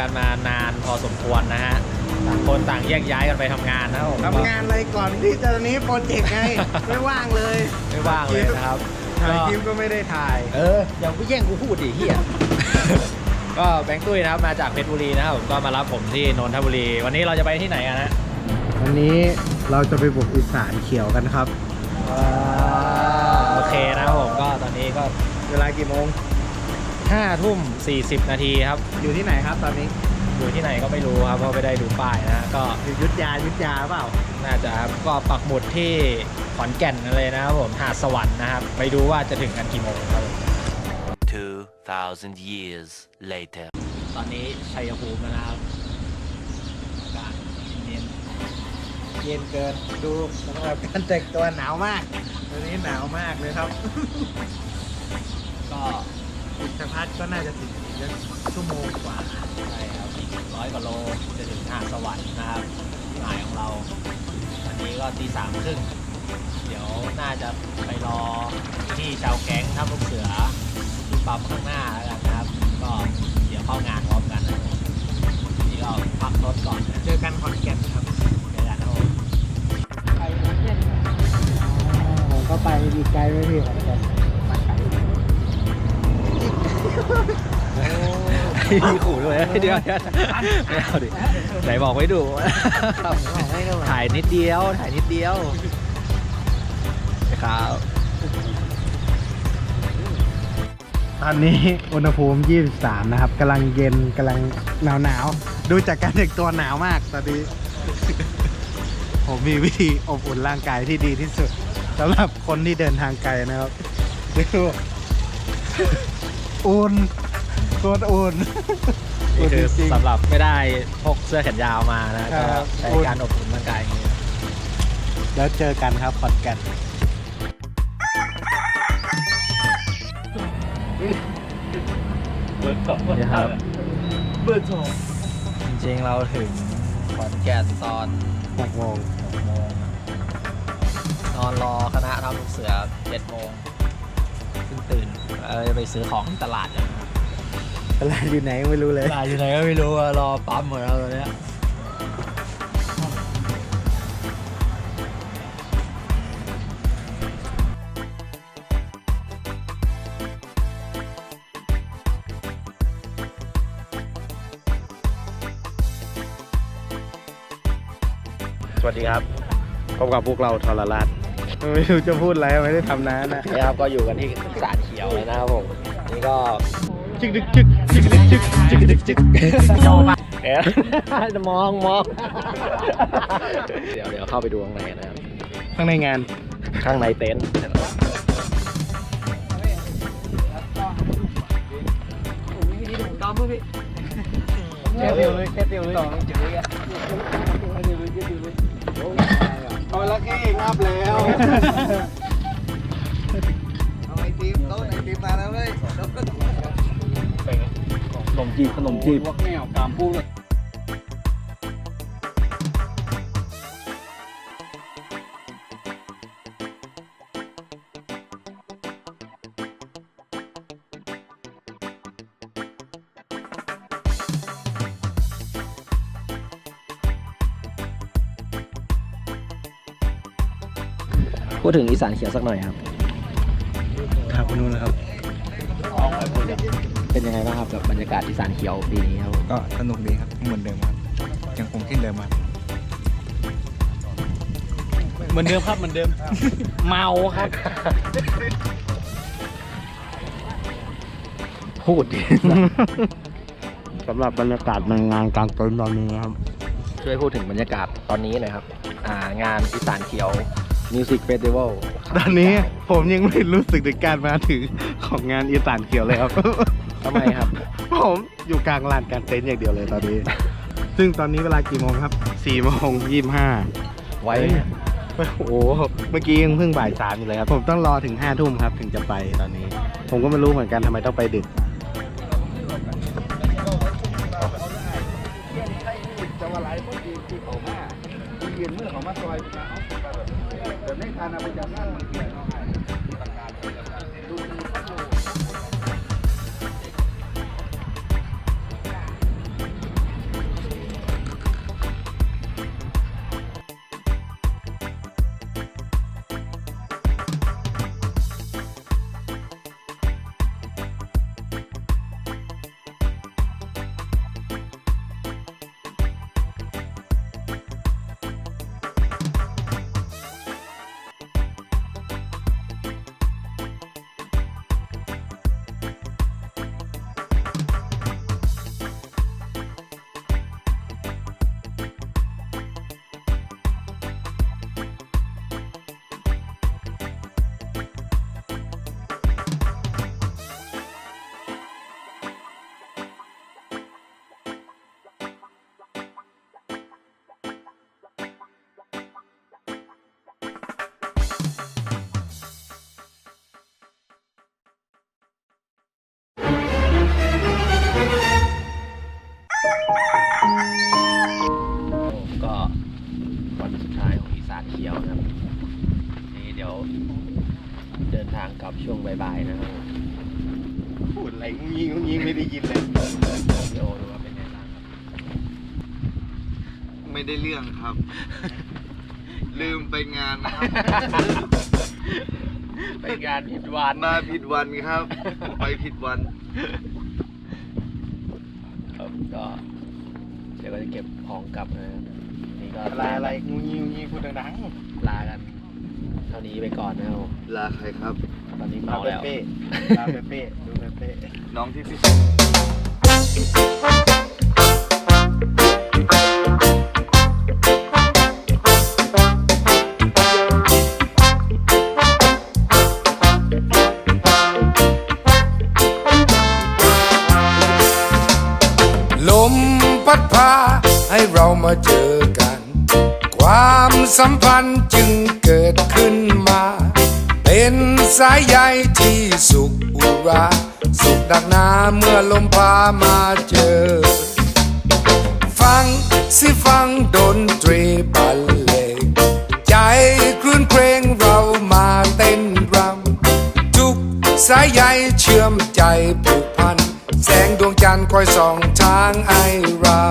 กันมานานพอสมควรนะฮะต่างคนต่างแยกย้ายกันไปทำงานนะครับผม ทำงานอะไรก่อนที่จะนี้โปรเจกต์ไง ไม่ว่างเลยไม่ว่างเลยนะครับ ถ่ายก็คลิปก็ไม่ได้ถ่าย เอออย่าไปแย่งกูพูดดิเฮีย ก็แบงค์ตุ้ยนะครับมาจากเพชรบุรีนะครับผมก็มารับผมที่นนทบุรี วันนี้เราจะไปที่ไหนกันนะวันนี้เราจะไปบุกอีสานเขียวกันครับ โอเคนะครับผมก็ตอนนี้ก็เวลากี่โมง 5ทุ่ม40 นาทีครับ อยู่ที่ไหนครับตอนนี้อยู่ที่ไหนก็ไม่รู้ครับเพราะไม่ได้ดูป้ายนะก็อยู่ยุทธยายุทธยาเปล่าน่าจะครับก็ปักหมุดที่ขอนแก่นเลยนะครับผมหาดสวรรค์นะครับ ไปดูว่าจะถึงกันกี่โมงครับผม 2,000 years later. ตอนนี้ชัยภูมินะครับอากาศเย็นเย็นเกินดูสำหรับการแต่งตัวหนาวมากวันนี้หนาวมากเลยครับ ก็ อีกสักพักก็น่าจะถึงอีกสักชั่วโมงกว่าใช่ครับร้อยกว่าโลจะถึงหาดสวรรค์นะครับหมายของเราวันนี้ก็ตีสามครึ่งเดี๋ยวน่าจะไปรอที่ชาวแก๊งทัพลูกเสือที่ปั๊มข้างหน้าแล้วกันนะครับ ก็เดี๋ยวเข้างานพร้อมกันนะครับผมนี่ก็พักรถก่อนนะเจอกันขอนแก่นครับเจอกันนะครับผมผมก็ไปดีไกลไม่พี่ขอนแก่น ขู่ด้วยเดี๋ยวเดี๋ยวไม่เอาดิไหนบอกไม่ดูถ่ายนิดเดียว ถ่ายนิดเดียวครับตอนนี้อุณหภูมิ 23 นะครับกำลังเย็นกำลังหนาวหนาวๆดูจากการแต่งตัวหนาวมากตอนนี้ ผมมีวิธีอบอุ่นร่างกายที่ดีที่สุดสำหรับคนที่เดินทางไกลนะครับดูอุ่น ตัวอุ่น นี่คือจริงๆสำหรับไม่ได้พกเสื้อแขนยาวมานะครัก็บ ใช้การอบอุ่นร่างกายอย่างนี้ แล้วเจอกันครับขอนแก่นนี่ครับ เบอร์สองจริงๆเราถึงขอนแก่นตอน6โมง6โมงนอนรอคณะทำลูกเสือ7โมงเพิ่งตื่นเออจะไปซื้อของที่ตลาดกันนะครับ ตลาดอยู่ไหนไม่รู้เลยตลาดอยู่ไหนก็ไม่รู้อะรอปั๊มหมดแล้วตอนเนี้ยสวัสดีครับพบกับพวกเราทรราชไม่รู้จะพูดอะไรไม่ได้ทำนานนะ นี่ครับก็อยู่กันที่สารเขียวเลยนะครับผม นี่ก็จึกดึกจึก จึกดึกจึกจึกดึกจึกเอ๊ะจะมองมองเดี๋ยวเดี๋ยวเข้าไปดูข้างในนะครับข้างในงานข้างในเต็นท์แค่เดียวเลยแค่เดียวเลยต่อจืดเลยเอาละแค่งับแล้วเอาไอติมโต๊ะไอติมมาแล้วเว้ย นมจีบขนมจีบแมวกามพูดพูดถึงอีสานเขียวสักหน่อยครับ ครับคุณนุ่นนะครับ เป็นยังไงบ้างครับกับบรรยากาศอีสานเขียวปีนี้ครับก็สนุกดีครับเหมือนเดิมครับยังคงที่เดิมครับเหมือนเดิมครับเหมือนเดิม เมาครับพูดดิสำหรับบรรยากาศในงานกลางเต็นท์ตอนนี้ครับ ช่วยพูดถึงบรรยากาศตอนนี้หน่อยครับ อ่างานอีสานเขียวมิวสิกเฟสติวัล ตอนนี้ผมยังไม่รู้สึกถึงการมาถึงของงานอีสานเขียวเลยครับ ทำไมครับ ผมอยู่กลางลานกลางเต็นท์อย่างเดียวเลยตอนนี้ ซึ่งตอนนี้เวลากี่โมงครับ4โมง25ไว้โอ้โห เมื่อกี้ยังเพิ่งบ่ายสามอยู่เลยครับ ผมต้องรอถึงห้าทุ่มครับ ถึงจะไปตอนนี้ ผมก็ไม่รู้เหมือนกันทำไมต้องไปดึก ไม่ทันเอาไปจากนั่น กลับช่วงบ่ายๆนะครับพูดอะไรงุ้งยิงงุ้งยิงไม่ได้ยินเลยโอดูว่าเป็นไงบ้างครับไม่ได้เรื่องครับ ลืมไปงานนะครับ ไปงานผิดวันมาผิดวันครับ ไปผิดวันครับก็ เดี๋ยวก็จะเก็บของกลับนะครับนี่ก็อะไรลาอะไรงูยิงงูยิงพูดดังลากันเท่านี้ไปก่อนนะครับ ลาใครครับ ตอนนี้เมาแล้ว เป๊ะลาเป๊ะดูเป๊ะน้องที่พี่ลมพัดพาให้เรามาเจอกัน ความสัมพันธ์จึง สายใยที่สุขอุรา สุขดักหนาเมื่อลมพามาเจอ ฟังสิฟังดนตรีบรรเลงใจคลื่นเพลงเรามาเต้นรำทุกสายใยเชื่อมใจผูกพัน แสงดวงจันทร์คอยส่องทางไอเรา